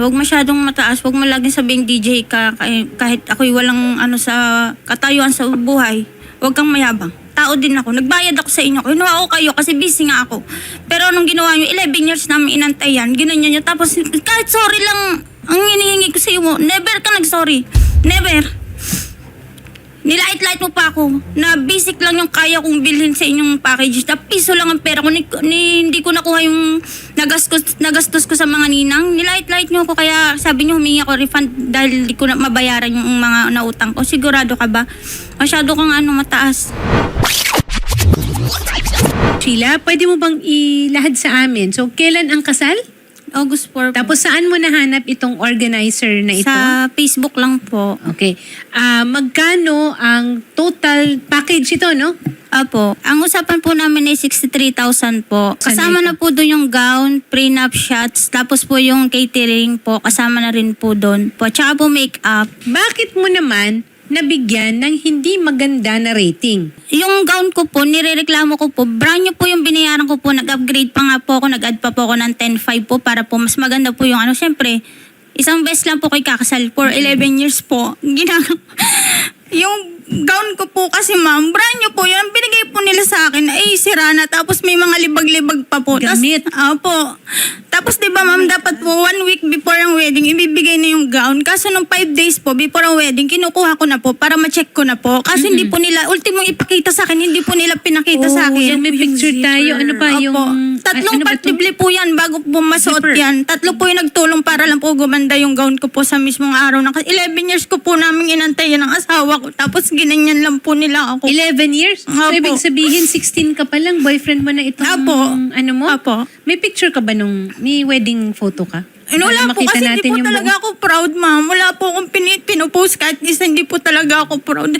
Huwag masyadong mataas. Huwag mo laging sabing DJ ka kah- kahit ako'y walang ano sa katayuan sa buhay. Huwag kang mayabang. Tao din ako. Nagbayad ako sa inyo. Kinuha ko kayo kasi busy nga ako. Pero anong ginawa nyo, 11 years namin inantay yan. Ginanyan nyo. Tapos kahit sorry lang ang hinihingi ko sa iyo never ka nag-sorry. Never. Nilait-light mo pa ako na basic lang yung kaya kong bilhin sa inyong package. Na piso lang ang pera ko. Ni, ni- hindi ko nakuha yung nagastos, nagastos ko sa mga ninang. Nilait-light nyo ako kaya sabi nyo humingi ako refund dahil di ko na mabayaran yung mga nautang ko. Sigurado ka ba? Masyado kang ano mataas. Sheila, pwede mo bang ilahad sa amin? So, kailan ang kasal? August 4 po. Tapos saan mo nahanap itong organizer na ito? Sa Facebook lang po. Okay. Ah, magkano ang total package ito, no? Apo. Ang usapan po namin ay 63,000 po. Kasama na po doon yung gown, prenup shots, tapos po yung catering po, kasama na rin po doon. Po. Tsaka po make-up. Bakit mo naman nabigyan ng hindi maganda na rating? Yung gown ko po, nirereklamo ko po, brand new po yung binayaran ko po, nag-upgrade pa nga po ako, nag-add pa po ako ng 10.5 po para po mas maganda po yung ano. Siyempre, isang best lang po kay kakasal for 11 years po. Ginag yung gown ko po kasi ma'am, brand new po yun. Binigay po nila sa akin, ay sira na. Tapos may mga libag-libag pa po. Gamit. Opo. Tapos di ba ma'am, dapat po one week before ang wedding, ibibigay na yung gown. Kaso nung five days po before ang wedding, kinukuha ko na po para ma-check ko na po. Kaso hindi po nila, ultimo ipakita sa akin, hindi po nila pinakita Oh, sa akin. yan, may picture tayo. Ano pa yung- Opo. Tatlong ano ba to? patlible po yan bago po masuot Zipper. yan. Tatlo po yung nagtulong para lang po gumanda yung gown ko po sa mismong araw. ng 11 years ko po namin inantay yan ng asawa ko. Tapos ginanyan lang po nila ako. 11 years? So, Apo. ibig sabihin, 16 ka pa lang, boyfriend mo na itong, Apo. ano mo? Apo. May picture ka ba nung, may wedding photo ka? Eh, wala po makita kasi hindi natin po yung talaga ako proud, ma'am. Wala po akong pin- pinupost kahit isa, hindi po talaga ako proud.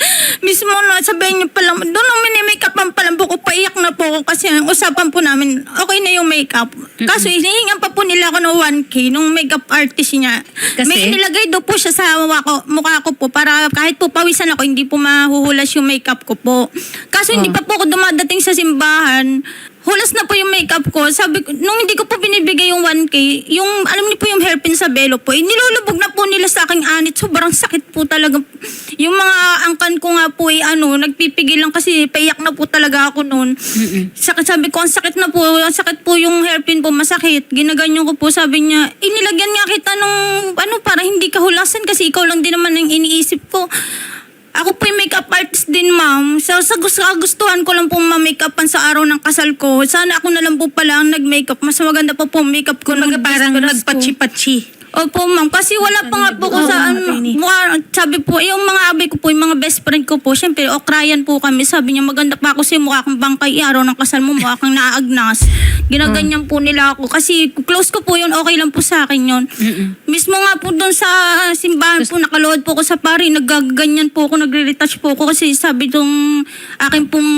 Mismo na sabihin niyo pa lang, doon ang mini-makeupan pa lang po ko, paiyak na po ako kasi ang usapan po namin, okay na yung makeup. Kaso hinihingan pa po nila ako ng 1K nung makeup artist niya. Kasi? May inilagay daw po siya sa mukha ko, mukha ko po para kahit po pawisan ako, hindi po mahuhulas yung makeup ko po. Kaso hindi Oh. pa po ako dumadating sa simbahan. Hulas na po yung makeup ko. Sabi ko, nung hindi ko po binibigay yung 1K, yung, alam niyo po yung hairpin sa belo po, eh, nilulubog na po nila sa aking anit. Sobrang sakit po talaga. Yung mga angkan ko nga po, eh, ano, nagpipigil lang kasi paiyak na po talaga ako noon. Sakit, sabi ko, ang sakit na po, ang sakit po yung hairpin po, masakit. Ginaganyan ko po, sabi niya, inilagyan nga kita nung, ano, para hindi ka hulasan kasi ikaw lang din naman ang iniisip ko. Ako po yung makeup artist din, ma'am. So, sa gusto, gustuhan ko lang po ma-makeupan sa araw ng kasal ko. Sana ako na lang po pala ang nag-makeup. Mas maganda pa po makeup ko. Kumbaga parang nagpachi-pachi. Opo, ma'am. Kasi wala pa nga po ko sa ano, mukha, sabi po, yung mga abay ko po, yung mga best friend ko po, syempre, okrayan po kami. Sabi niya, maganda pa ako sa'yo, mukha kang bangkay araw ng kasal mo, mukha kang naagnas. Ginaganyan po nila ako. Kasi close ko po yun, okay lang po sa akin yun. Mismo nga po doon sa simbahan po, nakalood po ko sa pari, nagaganyan po ako, nagre-retouch po ako kasi sabi tong akin pong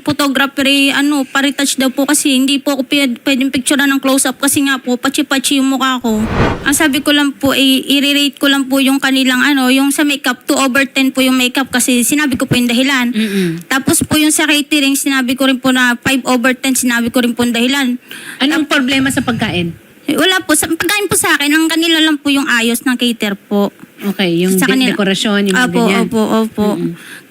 photographer, eh, ano, pa-retouch daw po kasi hindi po ako pwed- pwedeng picturean ng close-up kasi nga po, pachi-pachi yung mukha ko. Ang sabi ko lang po, eh, i-rate ko lang po yung kanilang ano, yung sa makeup, 2 over 10 po yung makeup kasi sinabi ko po yung dahilan. Mm-mm. Tapos po yung sa catering, sinabi ko rin po na 5 over 10, sinabi ko rin po yung dahilan. Anong problema sa pagkain? Eh, Wala po, sa, pagkain po sa akin, ang kanila lang po yung ayos ng cater po. Okay, yung Sa de- kanila. dekorasyon, yung mga Opo, ganyan. opo, opo.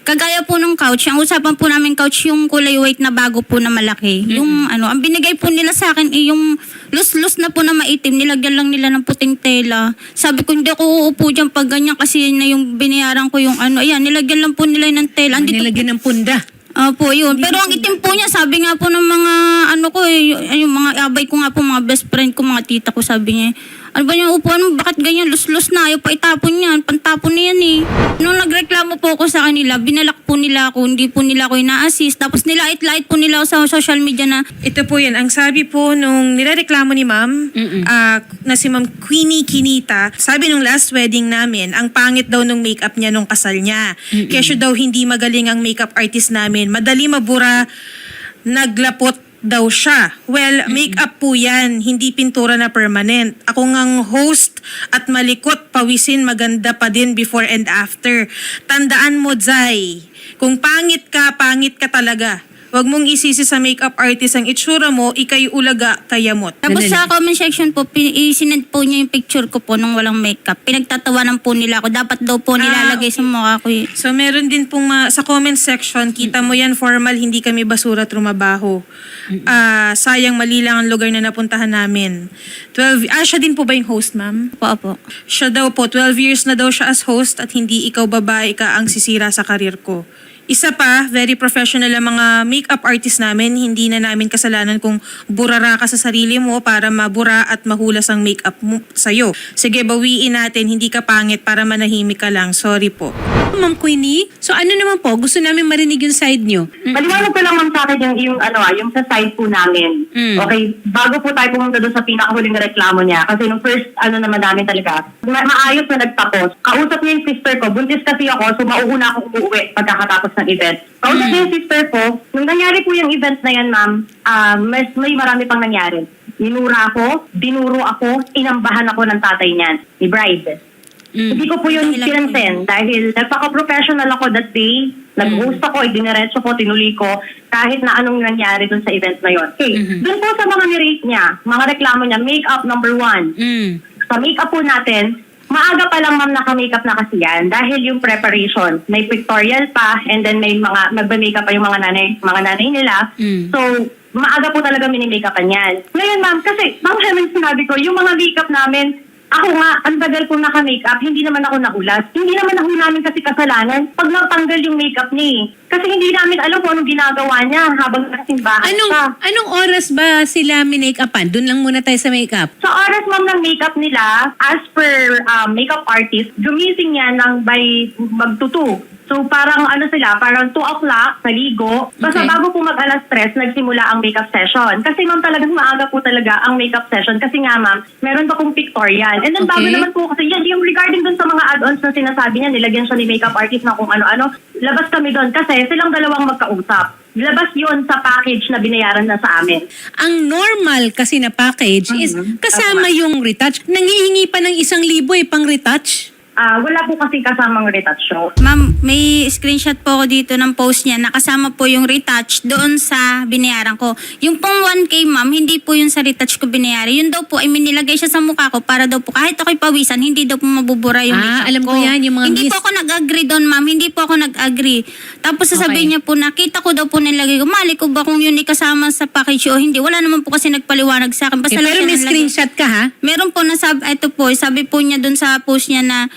Kagaya po ng couch, ang usapan po namin couch yung kulay white na bago po na malaki. Yung ano, ang binigay po nila sa akin ay yung lus-lus na po na maitim, nilagyan lang nila ng puting tela. Sabi ko, hindi ako uupo dyan pag ganyan kasi na yung binayaran ko yung ano. Ayan, nilagyan lang po nila ng tela. Andito Nilagyan ng punda. Opo, yun. Pero ang itim po niya, sabi nga po ng mga ano ko, eh, yung mga abay ko nga po, mga best friend ko, mga tita ko, sabi niya, ano ba yung upuan mo? Bakit ganyan? Lus-lus na. Ayaw pa itapon yan. Pantapon na yan eh. Nung nagreklamo po ako sa kanila, binalak po nila ako. Hindi po nila ako ina-assist. Tapos nilait-lait po nila ako sa social media na Ito po yan. Ang sabi po nung nilareklamo ni ma'am, ah, na si ma'am Queenie Kinita, sabi nung last wedding namin, ang pangit daw nung makeup niya nung kasal niya. Kesyo daw hindi magaling ang makeup artist namin. Madali mabura, naglapot daw siya. Well, makeup po yan, hindi pintura na permanent. Ako ngang host at malikot, pawisin, maganda pa din before and after. Tandaan mo, Zay, kung pangit ka, pangit ka talaga. Huwag mong isisi sa makeup artist ang itsura mo, ikay ulaga kayamot. Tapos sa comment section po, pin- isinend po niya yung picture ko po nung walang makeup. Pinagtatawanan po nila ako. Dapat daw po Ah, nilalagay sa mukha ko. eh. So meron din pong ma- sa comment section, kita mo yan formal, hindi kami basura trumabaho. Ah, sayang mali lang ang lugar na napuntahan namin. 12, ah siya din po ba yung host ma'am? Po, po. Siya daw po, 12 years na daw siya as host at hindi ikaw babae ka ang sisira sa karir ko. Isa pa, very professional ang mga makeup artist namin. Hindi na namin kasalanan kung burara ka sa sarili mo para mabura at mahulas ang makeup mo sa'yo. Sige, bawiin natin. Hindi ka pangit para manahimik ka lang. Sorry po. Ma'am Queenie, so ano naman po, gusto namin marinig yung side nyo. Maliwanag ko lang ma'am sa akin yung, yung, ano, ah, yung sa side po namin. Mm. Okay, bago po tayo pumunta doon sa pinakahuling na reklamo niya, kasi nung first ano naman namin talaga, ma- maayos na nagtapos. Kausap niya yung sister ko, buntis kasi ako, so mauuna ako uuwi pagkakatapos ng event. Kausap niya yung sister ko, nung nangyari po yung event na yan ma'am, ah, mas, may marami pang nangyari. Ninura ako, dinuro ako, inambahan ako ng tatay niyan, ni Bride. Mm. Hindi ko po yun pinansin dahil nagpaka-professional ako that day. Nag-host ako, idiniretso ko, tinuli ko kahit na anong nangyari dun sa event na yun. Okay, dun po sa mga nirate niya, mga reklamo niya, makeup number one. Mm. Sa makeup po natin, maaga pa lang ma'am naka-makeup na kasi yan dahil yung preparation, may pictorial pa and then may mga, magba-makeup pa yung mga nanay, mga nanay nila. Mm. So, maaga po talaga mini-makeupan yan. Ngayon ma'am, kasi, naman sinabi ko, yung mga makeup namin, ako nga, ang tagal kong naka-makeup, hindi naman ako nahulas. Hindi naman ako namin kasi kasalanan pag natanggal yung makeup niya eh. Kasi hindi namin alam kung anong ginagawa niya habang nasa simbahan Anong, siya. anong oras ba sila minake-upan? Doon lang muna tayo sa makeup. Sa oras ma'am ng makeup nila, as per um, makeup artist, gumising yan ng by magtutu. So parang ano sila, parang 2 o'clock, naligo. Basta Okay. bago po mag alas 3, nagsimula ang makeup session. Kasi ma'am talagang maaga po talaga ang makeup session. Kasi nga ma'am, meron pa pong pictorial. And then bago Okay. naman po kasi yan, yung regarding dun sa mga add-ons na sinasabi niya, nilagyan siya ni makeup artist na kung ano-ano, labas kami doon. Kasi silang dalawang magkausap. Labas yon sa package na binayaran na sa amin. Ang normal kasi na package is kasama yung retouch. Nangihingi pa ng isang libo eh, pang retouch. Ah, wala po kasi kasamang retouch show. Ma'am, may screenshot po ako dito ng post niya. Nakasama po yung retouch doon sa binayaran ko. Yung pong 1K, ma'am, hindi po yun sa retouch ko binayaran. Yun daw po ay minilagay siya sa mukha ko para daw po kahit ako'y pawisan, hindi daw po mabubura yung Ah, makeup alam ko yan, yung mga Hindi miss- po ako nag-agree doon, ma'am. Hindi po ako nag-agree. Tapos sasabihin Okay. niya po, nakita ko daw po nilagay ko. Mali ko ba kung yun ay kasama sa package o hindi? Wala naman po kasi nagpaliwanag sa akin. Basta Okay, lang pero siya may screenshot ka ha? Meron po na sab ito po, sabi po niya doon sa post niya na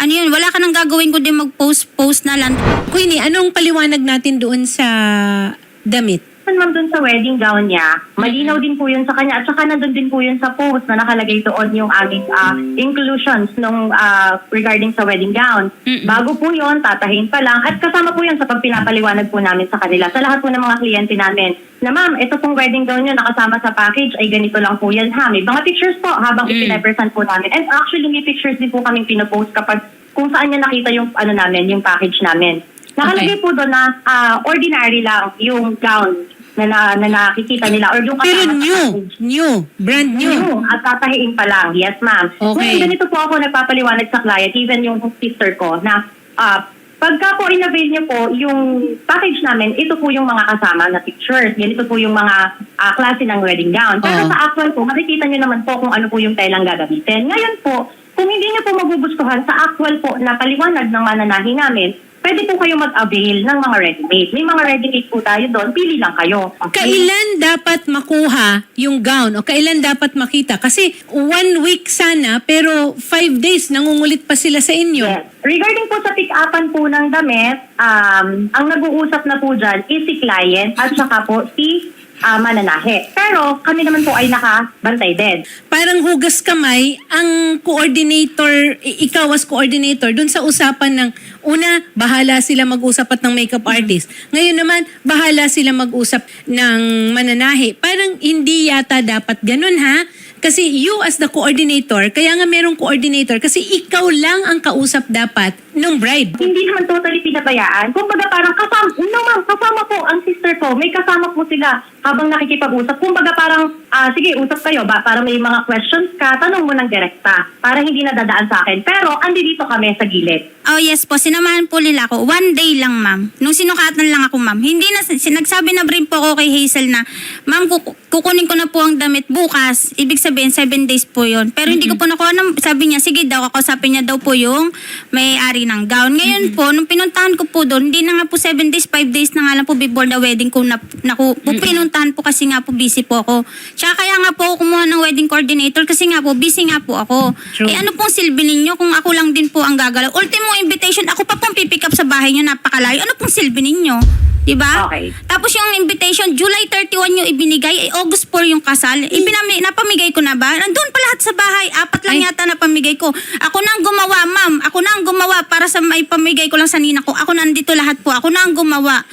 ano yun, wala ka nang gagawin kundi mag-post-post na lang. Queenie, anong paliwanag natin doon sa damit? Yun, ma'am, dun sa wedding gown niya, malinaw din po yun sa kanya. At saka nandun din po yun sa post na nakalagay doon yung aming ah, inclusions nung ah, regarding sa wedding gown. Bago po yun, tatahin pa lang. At kasama po yun sa pagpinapaliwanag po namin sa kanila. Sa lahat po ng mga kliyente namin. Na ma'am, ito pong wedding gown nyo nakasama sa package ay ganito lang po yan ha. May mga pictures po habang ipinapresent po namin. And actually, may pictures din po kaming pinopost kapag kung saan niya nakita yung ano namin, yung package namin. Nakalagay po doon na ah, ordinary lang yung gown na, na, na nakikita nila or yung Pero kasama sa new, package. new, brand new. New. At tatahiin pa lang. Yes, ma'am. Okay. Ngayon, ganito po ako nagpapaliwanag sa client, even yung sister ko, na ah, pagka po in-avail niyo po yung package namin, ito po yung mga kasama na pictures. Ganito po yung mga ah, klase ng wedding gown. Pero Oo. sa actual po, makikita niyo naman po kung ano po yung telang gagamitin. Ngayon po, kung hindi niyo po magugustuhan sa actual po na paliwanag ng mananahi namin, pwede po kayo mag-avail ng mga ready-made. May mga ready-made po tayo doon, pili lang kayo. Kailan dapat makuha yung gown o kailan dapat makita? Kasi one week sana pero five days nangungulit pa sila sa inyo. Yes. Regarding po sa pick-upan po ng damit, um, ang nag-uusap na po dyan is si client at saka po si ah, mananahe. Pero kami naman po ay nakabantay din. Parang hugas kamay ang coordinator, ikaw as coordinator dun sa usapan ng una, bahala sila mag-usap at ng makeup artist. Ngayon naman, bahala sila mag-usap ng mananahe. Parang hindi yata dapat ganun ha. Kasi you as the coordinator, kaya nga merong coordinator kasi ikaw lang ang kausap dapat ng bride. Hindi naman totally pinabayaan. Kumbaga parang kasama, no ma'am, kasama po ang sister ko. May kasama po sila habang nakikipag-usap. Kumbaga parang, ah, sige, usap kayo ba? Para may mga questions ka, tanong mo ng direkta. Para hindi na dadaan sa akin. Pero, andi dito kami sa gilid. Oh yes po, sinamahan po nila ako. One day lang ma'am. Nung sinukatan lang ako ma'am. Hindi na, sinagsabi na rin po ako kay Hazel na, ma'am, kuku- kukunin ko na po ang damit bukas. Ibig sabihin, seven days po yon Pero hindi ko po nakuha ng, sabi niya, sige daw, kakausapin niya daw po yung may-ari ng gown. Ngayon po, nung pinuntahan ko po doon, hindi na nga po seven days, five days na nga lang po before the wedding ko na, naku, po pinuntahan po kasi nga po busy po ako. Tsaka kaya nga po ako kumuha ng wedding coordinator kasi nga po, busy nga po ako. True. Eh ano pong silbi ninyo kung ako lang din po ang gagalaw? Ultimo invitation, ako pa pong pipick up sa bahay niyo, napakalayo. Ano pong silbi ninyo? Diba? Okay. Tapos yung invitation, July 31 yung ibinigay, eh, August 4 yung kasal. Ibinami, napamigay ko na ba? Nandun pa lahat sa bahay. Apat lang Ay. yata napamigay ko. Ako na ang gumawa, ma'am. Ako na ang gumawa para sa may pamigay ko lang sa nina ko. Ako nandito lahat po. Ako na ang gumawa.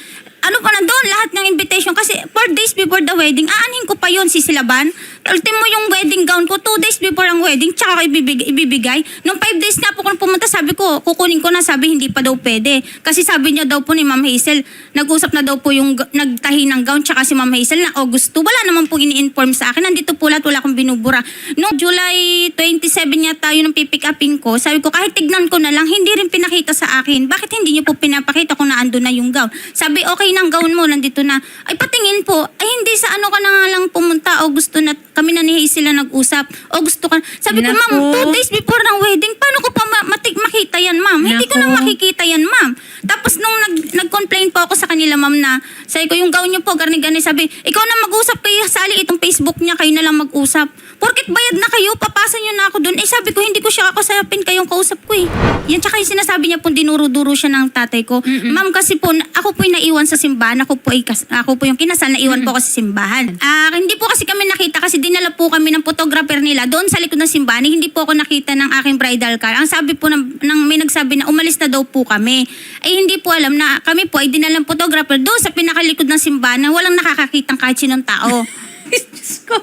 Ano pa nandun? Lahat ng invitation. Kasi four days before the wedding, aanhin ko pa yon si Silaban. Ultimo yung wedding gown ko, two days before ang wedding, tsaka ko ibibigay. ibibigay. Nung five days nga po kung pumunta, sabi ko, kukunin ko na, sabi hindi pa daw pwede. Kasi sabi niya daw po ni Ma'am Hazel, nag-usap na daw po yung nagtahi ng gown, tsaka si Ma'am Hazel na August 2. Wala naman po ini-inform sa akin. Nandito po lahat, wala akong binubura. Noong July 27 yata yun ang pipick upin ko, sabi ko, kahit tignan ko na lang, hindi rin pinakita sa akin. Bakit hindi niyo po pinapakita kung naando na yung gown? Sabi, okay ng gown mo, nandito na. Ay, patingin po. Ay, hindi sa ano ka na lang pumunta. O gusto na, kami na ni Hazel na nag-usap. O gusto ka. Sabi ko, Naku. ma'am, two days before ng wedding, paano ko pa ma- matik makita yan, ma'am? Hindi ko na Naku. makikita yan, ma'am. Tapos nung nag, nag-complain po ako sa kanila, ma'am, na sabi ko, yung gown niyo po, garni-garni, sabi, ikaw na mag-usap kayo, sali itong Facebook niya, kayo na lang mag-usap. Porkit bayad na kayo, papasa niyo na ako doon. Eh, sabi ko, hindi ko siya kakasapin kayong kausap ko eh. Yan, tsaka yung sinasabi niya po, dinuro-duro siya ng tatay ko. Ma'am, kasi po, ako po yung naiwan sa simbahan. Ako po, ay kas- ako po yung kinasal, naiwan po ako sa simbahan. Ah, hindi po kasi kami nakita kasi dinala po kami ng photographer nila doon sa likod ng simbahan. Eh, Hindi po ako nakita ng aking bridal car. Ang sabi po ng, ng may nagsabi na umalis na daw po kami. Ay hindi po alam na kami po ay dinalang photographer doon sa pinakalikod ng simbahan na walang nakakakitang kahit sinong tao. Diyos ko.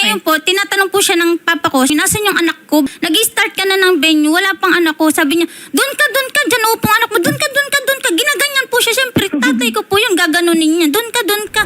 Ngayon po, tinatanong po siya ng papa ko, nasan yung anak ko? Nag-start ka na ng venue, wala pang anak ko. Sabi niya, doon ka, doon ka, dyan upo ang anak mo, doon ka, doon ka, doon ka. Ginaganyan tatay ko po yun, gaganunin niya. Doon ka, doon ka.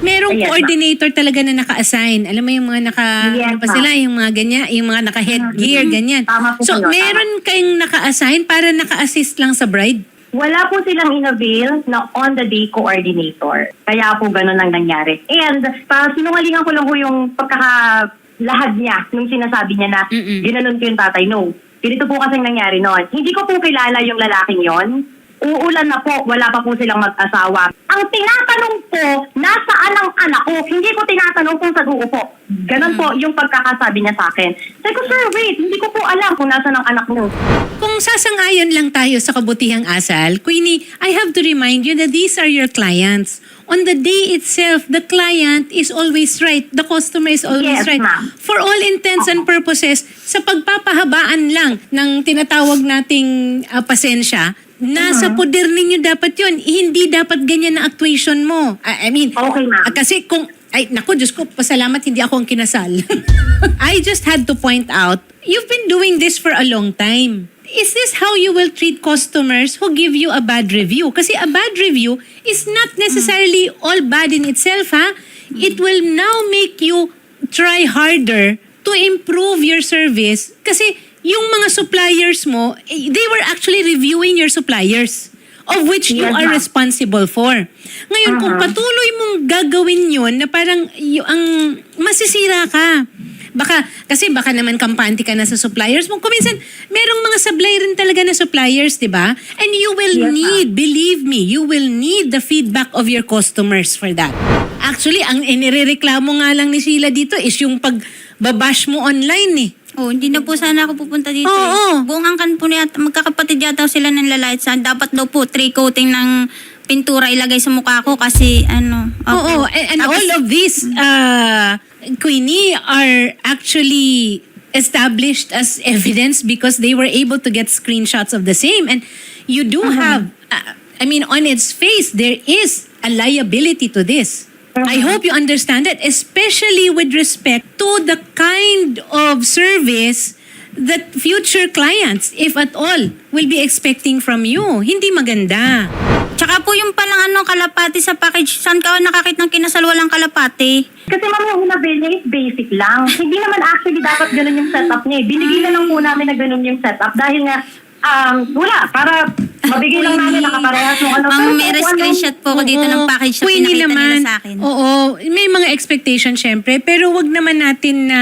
Merong Yes, coordinator talaga na naka-assign. Alam mo yung mga naka, Yes, ano pa ma'am. sila, yung mga ganyan, yung mga naka-headgear, ganyan. Tama po So, kayo, tama. meron kayong naka-assign para naka-assist lang sa bride? Wala po silang inavail na on-the-day coordinator. Kaya po ganun ang nangyari. And pa sinungalingan ko lang po yung pagkakalahad niya nung sinasabi niya na Mm-mm. ginanon ko yung tatay. No. Ganito po kasing nangyari noon. Hindi ko po kilala yung lalaking yon. Uulan na po, wala pa po silang mag-asawa. Ang tinatanong ko, nasaan ang anak ko? Hindi ko tinatanong kung sa duo po. Ganon po yung pagkakasabi niya sa akin. Sabi ko, sir, wait, hindi ko po alam kung nasaan ang anak mo. Kung sasangayon lang tayo sa kabutihang asal, Queenie, I have to remind you that these are your clients. On the day itself, the client is always right. The customer is always Yes, right. ma'am. For all intents and purposes, sa pagpapahabaan lang ng tinatawag nating ah, pasensya, nasa Uh-huh. poder ninyo dapat yun. Hindi dapat ganyan na actuation mo. I, I mean, Okay, ma'am. ah, kasi kung, ay, naku, Diyos ko, pasalamat hindi ako ang kinasal. I just had to point out, you've been doing this for a long time. Is this how you will treat customers who give you a bad review? Kasi a bad review is not necessarily all bad in itself, ha? It will now make you try harder to improve your service kasi yung mga suppliers mo, eh, they were actually reviewing your suppliers of which you Yes, are responsible for. Ngayon, kung Uh-huh. patuloy mong gagawin yun na parang y- ang masisira ka. Baka, kasi baka naman kampante ka na sa suppliers mo. Kung minsan, merong mga sablay rin talaga na suppliers, di ba? And you will Yes, need, believe me, you will need the feedback of your customers for that. Actually, ang inirereklamo nga lang ni Sheila dito is yung pagbabash mo online eh. Oh, hindi na po sana ako pupunta dito. Oo. eh. Buong angkan po niya, magkakapatid yata sila ng lalait sa dapat daw po three coating ng pintura ilagay sa mukha ko kasi ano. Oo, and, and Tapos- all of these, uh, Queenie, are actually established as evidence because they were able to get screenshots of the same. And you do have, uh, I mean, on its face, there is a liability to this. I hope you understand that, especially with respect to the kind of service that future clients, if at all, will be expecting from you. Hindi maganda. Tsaka po yung palang ano, kalapati sa package. Saan ka nakakit ng kinasal walang kalapati? Kasi ma'am, yung inabil niya is basic lang. Hindi naman actually dapat ganun yung setup niya. eh. Binigay na lang po namin na ganun yung setup dahil nga, um, wala, para mabigay lang namin nakaparehas yung ano. Ma'am, Pero may kung ano- screenshot po ko dito ng package na Queenie pinakita nila sa akin. Oo, may mga expectation syempre, pero wag naman natin na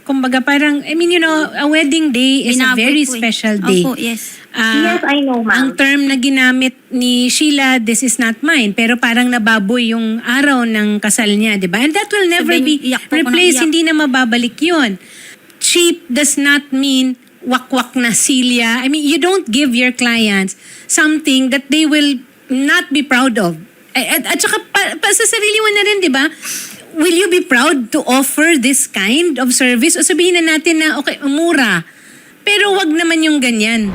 kumbaga parang I mean you know, a wedding day is a Binaboy very po eh. special day. Opo, yes. Ah, Yes, I know, ma'am. Ang term na ginamit ni Sheila, this is not mine, pero parang nababoy yung araw ng kasal niya, di ba? And that will never Sabihin, be iyak po ako ng replaced, iyak. hindi na mababalik yun. Cheap does not mean wakwak na silya. I mean, you don't give your clients something that they will not be proud of. At, at, at saka pa, pa sa sarili mo na rin, di ba? Will you be proud to offer this kind of service? O sabihin na natin na, okay, mura. Pero wag naman yung ganyan.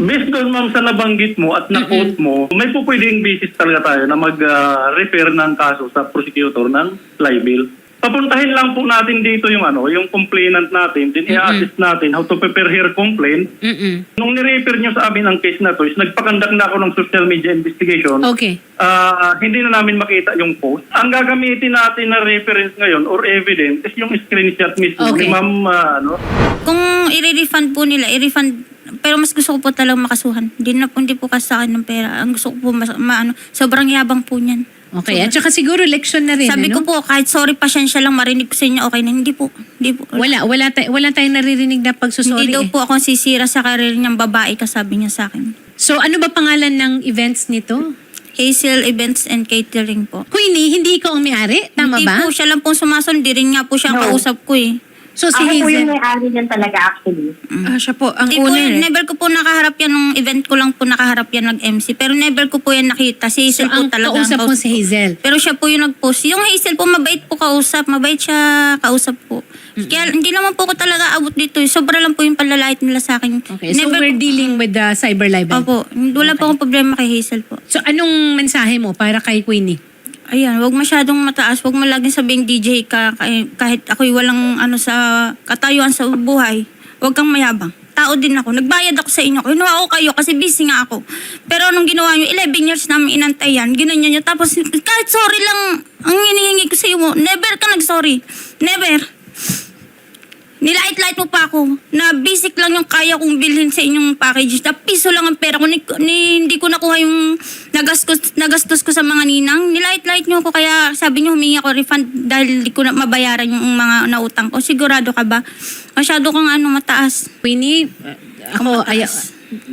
Based doon ma'am sa nabanggit mo at na-quote mo, may po pwedeng basis talaga tayo na mag-refer ng kaso sa prosecutor ng libel. Papuntahin lang po natin dito yung ano, yung complainant natin, din i-assist natin how to prepare her complaint. Mm-mm. Nung ni-refer nyo sa amin ang case na to, is nagpakandak na ako ng social media investigation. Okay. Ah, hindi na namin makita yung post. Ang gagamitin natin na reference ngayon or evidence is yung screenshot mismo Okay. ni ma'am ah, ano, Kung i-refund po nila, i-refund pero mas gusto ko po talagang makasuhan. Hindi na po, hindi po kasi sa akin ng pera. Ang gusto ko po, mas, maano, sobrang yabang po niyan. Okay, at saka siguro leksyon na rin, Sabi ano? ko po, kahit sorry, pasensya lang, marinig ko sa inyo, okay na. Hindi po, hindi po. Wala, wala, tay- wala tayong naririnig na pagsusorry Hindi daw eh. po ako sisira sa karir niyang babae, kasabi niya sa akin. So ano ba pangalan ng events nito? Hazel Events and Catering po. Queenie, hindi ikaw ang may-ari? Tama hindi ba? po siya lang po sumason, di rin nga po siya ang No. kausap ko eh. So si Ako po yung Hazel. may-ari niyan talaga actually. Ah, siya po, ang Hindi po, owner. eh. never ko po nakaharap yan nung event ko lang po nakaharap yan nag-MC. Pero never ko po yan nakita. Si So Hazel po ang talaga. kausap mo kaus- si Hazel. Pero siya po yung nag-post. Yung Hazel po, mabait po kausap. Mabait siya kausap po. Kaya hindi naman po ko talaga abot dito. eh. Sobra lang po yung palalait nila sa akin. Okay, so we're ko- dealing with the cyber libel. Opo. Wala po akong problema kay Hazel po. So anong mensahe mo para kay Queenie? Ayan, wag masyadong mataas. Wag mo laging sabing DJ ka kah- kahit ako'y walang ano sa katayuan sa buhay. Wag kang mayabang. Tao din ako. Nagbayad ako sa inyo. Kinuha ko kayo kasi busy nga ako. Pero anong ginawa nyo, 11 years namin inantay yan. Ginanyan nyo. Tapos kahit sorry lang ang hinihingi ko sa iyo. Never ka nag-sorry. Never. Nilait-light mo pa ako na basic lang yung kaya kong bilhin sa inyong package. Na piso lang ang pera ko. Ni, ni- hindi ko nakuha yung nagastos, nagastos ko sa mga ninang. Nilait-light nyo ako kaya sabi nyo humingi ako refund dahil di ko na mabayaran yung mga nautang ko. Sigurado ka ba? Masyado kang ano mataas. Uh, ako ay,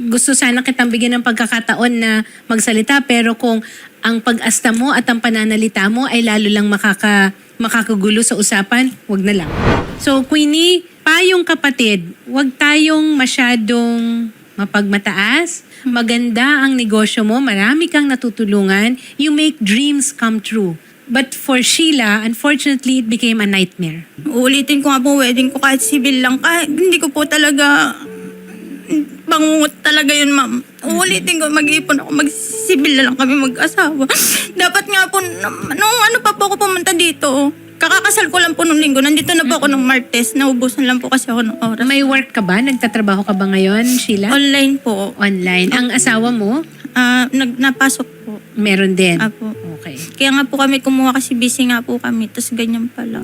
gusto sana kitang bigyan ng pagkakataon na magsalita pero kung ang pag-asta mo at ang pananalita mo ay lalo lang makaka, makakagulo sa usapan, wag na lang. So Queenie, payong kapatid, wag tayong masyadong mapagmataas. Maganda ang negosyo mo, marami kang natutulungan. You make dreams come true. But for Sheila, unfortunately, it became a nightmare. Uulitin ko nga po wedding ko kahit civil lang. Kahit hindi ko po talaga bangungot talaga yun, ma'am. Uulitin ko, mag-ipon ako, mag-civil na lang kami mag-asawa. Dapat nga po, nung ano pa po ako pumunta dito, kakakasal ko lang po nung linggo. Nandito na po ako ng Martes. Naubusan lang po kasi ako ng oras. May work ka ba? Nagtatrabaho ka ba ngayon, Sheila? Online po. Online. Ang asawa mo, Ah, nag, napasok po. meron din. Apo. Okay. Kaya nga po kami kumuha kasi busy nga po kami. Tapos ganyan pala.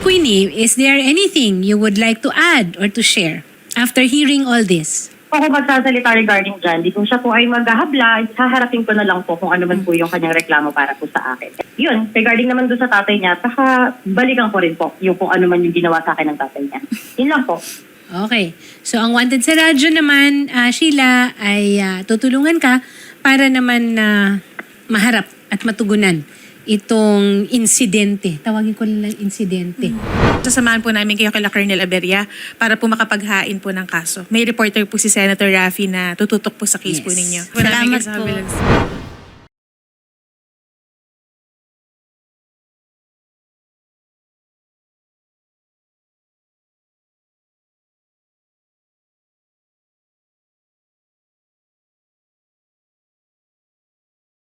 Queenie, is there anything you would like to add or to share after hearing all this? Kung ako magsasalita regarding dyan, di kung siya po ay maghahabla, haharapin ko na lang po kung ano man po yung kanyang reklamo para po sa akin. Yun, regarding naman doon sa tatay niya, saka balikan ko rin po yung kung ano man yung ginawa sa akin ng tatay niya. Yun lang po. Okay. So, ang Wanted sa Radyo naman, ah, Sheila, ay ah, tutulungan ka para naman na maharap at matugunan itong insidente. Tawagin ko lang insidente. Sasamahan po namin kayo kay Colonel Aberia para po makapaghain po ng kaso. May reporter po si Senator Raffy na tututok po sa case po Yes. ninyo. Salamat po. lang.